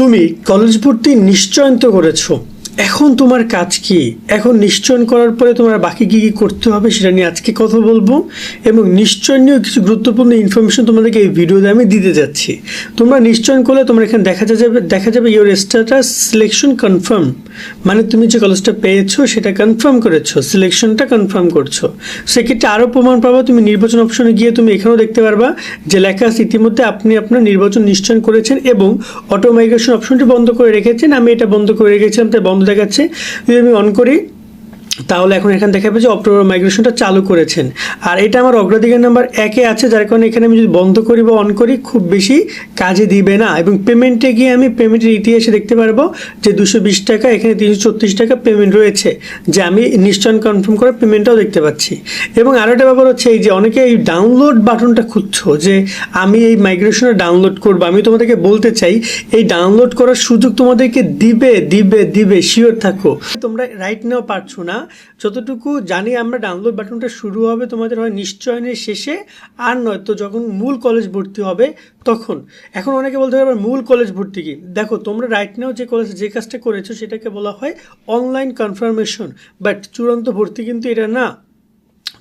তুমি কলেজ ভর্তি নিশ্চয়ন্ত করেছ। এখন তোমার কাজ কি? এখন নিশ্চয়ন করার পরে তোমার বাকি কি কি করতে হবে সেটা নিয়ে আজকে কথা বলব এবং নিশ্চয়ন নিয়েও কিছু গুরুত্বপূর্ণ ইনফরমেশন তোমাদেরকে এই ভিডিওতে আমি দিতে যাচ্ছি। তোমরা নিশ্চয়ন করলে তোমার এখানে দেখা যাবে দেখা যাবে ইওর স্ট্যাটাস সিলেকশন কনফার্ম মানে তুমি যে কলেজটা পেয়েছ সেটা কনফার্ম করেছ সিলেকশনটা কনফার্ম করছ। সেক্ষেত্রে আরও প্রমাণ পাবা, তুমি নির্বাচন অপশনে গিয়ে তুমি এখানেও দেখতে পারবা যে লেখা আছে ইতিমধ্যে আপনি আপনার নির্বাচন নিশ্চয়ন করেছেন এবং অটো মাইগ্রেশন অপশনটি বন্ধ করে রেখেছেন। আমি এটা বন্ধ করে রেখেছিলাম, তাই বন্ধ দেখাচ্ছে। যদি আমি অন করি তাহলে এখন এখানে দেখাবে যে অক্টোবর মাইগ্রেশনটা চালু করেছেন। আর এটা আমার অগ্রাধিকার নাম্বার একে আছে, যার কারণে এখানে আমি যদি বন্ধ করি বা অন করি, খুব বেশি কাজে দিবে না। এবং পেমেন্টে গিয়ে আমি পেমেন্টের ইতিহাসে দেখতে পারব যে দুশো বিশ টাকা, এখানে তিনশো ছত্রিশ টাকা পেমেন্ট রয়েছে, যে আমি নিশ্চয়ন কনফার্ম করে পেমেন্টটাও দেখতে পাচ্ছি। এবং আরও একটা ব্যাপার হচ্ছে এই যে অনেকে এই ডাউনলোড বাটনটা খুঁজছো, যে আমি এই মাইগ্রেশনে ডাউনলোড করব। আমি তোমাদেরকে বলতে চাই, এই ডাউনলোড করার সুযোগ তোমাদেরকে দিবে দিবে দিবে শিওর থাকো। তোমরা রাইট নাও পারছ না যতটুকু জানি আমরা ডাউনলোড বাটনটা শুরু হবে তোমাদের হয় নিশ্চয়নের শেষে, আর নয়তো যখন মূল কলেজ ভর্তি হবে তখন। এখন অনেকে বলতে পারবে মূল কলেজ ভর্তি কি? দেখো, তোমরা রাইট নাও যে কলেজ যে কাজটা করেছ সেটাকে বলা হয় অনলাইন কনফার্মেশন বাট চূড়ান্ত ভর্তি কিন্তু এটা না।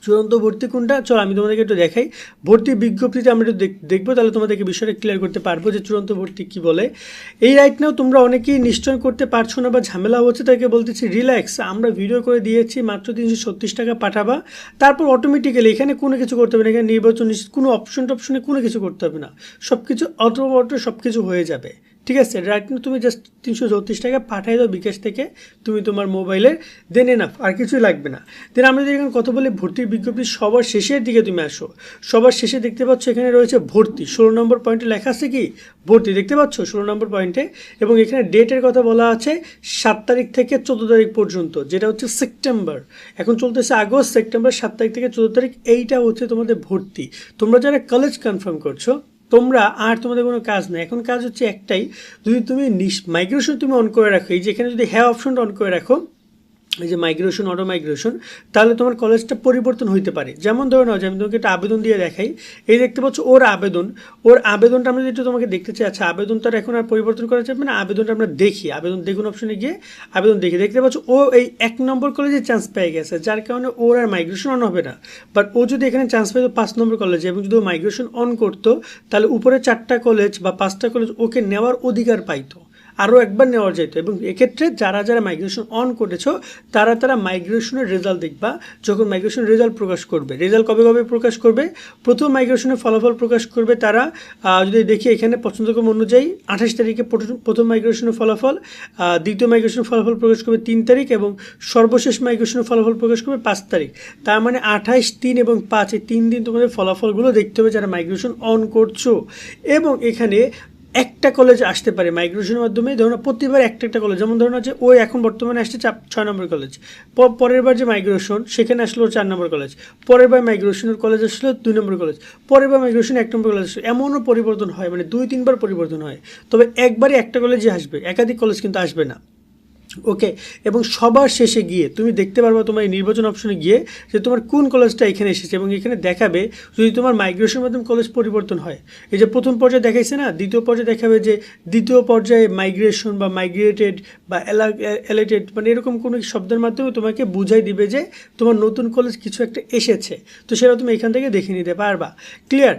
চূড়ান্ত ভর্তি কোনটা? চলো আমি তোমাদেরকে একটু দেখাই। ভর্তি বিজ্ঞপ্তিতে আমরা একটু দেখ- দেখব, তাহলে তোমাদেরকে বিষয়টা ক্লিয়ার করতে পারব যে চূড়ান্ত ভর্তি কি বলে। এই রাইট নাও তোমরা অনেকেই নিশ্চয় করতে পারছ না বা ঝামেলা হচ্ছে তাকে বলতেছি রিল্যাক্স আমরা ভিডিও করে দিয়েছি, মাত্র তিনশো ছত্রিশ টাকা পাঠাবা। তারপর অটোমেটিক্যালি এখানে কোনো কিছু করতে হবে না, এখানে নির্বাচন কোনো অপশন টপশনে কোনো কিছু করতে হবে না। সব কিছু অটো অটো সব কিছু হয়ে যাবে। ঠিক আছে রাইট না তুমি জাস্ট তিনশো চৌত্রিশ টাকা পাঠিয়ে দাও বিকাশ থেকে, তুমি তোমার মোবাইলের দেন এনাফ আর কিছুই লাগবে না। দেন আমরা যদি এখানে কথা বলি ভর্তির বিজ্ঞপ্তি, সবার শেষের দিকে তুমি আসো। সবার শেষে দেখতে পাচ্ছ এখানে রয়েছে ভর্তি, ষোলো নম্বর পয়েন্টে লেখা আছে কি? ভর্তি, দেখতে পাচ্ছ ষোলো নম্বর পয়েন্টে এবং এখানে ডেটের কথা বলা আছে সাত তারিখ থেকে চোদ্দ তারিখ পর্যন্ত, যেটা হচ্ছে সেপ্টেম্বর এখন চলতেছে আগস্ট সেপ্টেম্বর সাত তারিখ থেকে চোদ্দ তারিখ, এইটা হচ্ছে তোমাদের ভর্তি। তোমরা যারা কলেজ কনফার্ম করছ তোমরা আর তোমাদের কোনো কাজ নেই। এখন কাজ হচ্ছে একটাই, যদি তুমি মাইগ্রেশন তুমি অন করে রাখো, এই যেখানে যদি হ্যাঁ অপশনটা অন করে রাখো এই যে মাইগ্রেশন অটো মাইগ্রেশন তাহলে তোমার কলেজটা পরিবর্তন হইতে পারে। যেমন ধরে নাও যে আমি তোমাকে একটা আবেদন দিয়ে দেখাই, এই দেখতে পাচ্ছ ওর আবেদন, ওর আবেদনটা আমরা যেটা তোমাকে দেখতে চাই আচ্ছা আবেদনটা এখন আর পরিবর্তন করা যাবে না, আবেদনটা আমরা দেখি, আবেদন দেখুন অপশনে গিয়ে, আবেদন দেখি। দেখতে পাচ্ছ ও এই এক নম্বর কলেজে চান্স পেয়ে গেছে, যার কারণে ওর আর মাইগ্রেশন অন হবে না। বাট ও যদি এখানে চান্স পেত পাঁচ নম্বর কলেজে এবং যদি ও মাইগ্রেশন অন করতো, তাহলে উপরে চারটা কলেজ বা পাঁচটা কলেজ ওকে নেওয়ার অধিকার পাইতো। আরও একবার নেওয়া যেত। এবং এক্ষেত্রে যারা যারা মাইগ্রেশন অন করেছ, তারা তারা মাইগ্রেশনের রেজাল্ট দেখবা। যখন মাইগ্রেশন রেজাল্ট প্রকাশ করবে রেজাল্ট কবে কবে প্রকাশ করবে? প্রথম মাইগ্রেশনের ফলাফল প্রকাশ করবে তারা যদি দেখি এখানে পছন্দক্রম অনুযায়ী আঠাশ তারিখে প্রথম- মাইগ্রেশনের ফলাফল দ্বিতীয় মাইগ্রেশনের ফলাফল প্রকাশ করবে তিন তারিখ এবং সর্বশেষ মাইগ্রেশনের ফলাফল প্রকাশ করবে পাঁচ তারিখ। তার মানে আঠাইশ তিন এবং পাঁচ, এই তিন দিন তোমাদের ফলাফলগুলো দেখতে হবে যারা মাইগ্রেশন অন করছ। এবং এখানে একটা কলেজ আসতে পারে মাইগ্রেশনের মাধ্যমে, ধরুন প্রতিবার একটা একটা কলেজ যেমন ধরুন হচ্ছে ওই এখন বর্তমানে আসছে চাপ ছয় নম্বর কলেজ পরের বার যে মাইগ্রেশন সেখানে আসলো চার নম্বর কলেজ পরের বার মাইগ্রেশনের কলেজ আসলো দুই নম্বর কলেজ পরের বার মাইগ্রেশন এক নম্বর কলেজ আসলো। এমনও পরিবর্তন হয় মানে দুই, তিনবার পরিবর্তন হয়। তবে একবারই একটা কলেজে আসবে, একাধিক কলেজ কিন্তু আসবে না। ওকে, এবং সবার শেষে গিয়ে, তুমি দেখতে পারবা তোমার এই নির্বাচন অপশনে গিয়ে যে তোমার কোন কলেজটা এখানে এসেছে এবং এখানে দেখাবে যদি তোমার মাইগ্রেশন মাধ্যমে কলেজ পরিবর্তন হয়। এই যে প্রথম পর্যায়ে দেখাইছে না, দ্বিতীয় পর্যায়ে দেখাবে যে দ্বিতীয় পর্যায়ে মাইগ্রেশন বা মাইগ্রেটেড বা এলাইটেড মানে এরকম কোনো শব্দের মাধ্যমে তোমাকে বুঝাই দিবে যে তোমার নতুন কলেজ কিছু একটা এসেছে। তো সেটা তুমি এখান থেকে দেখে নিতে পারবা। ক্লিয়ার?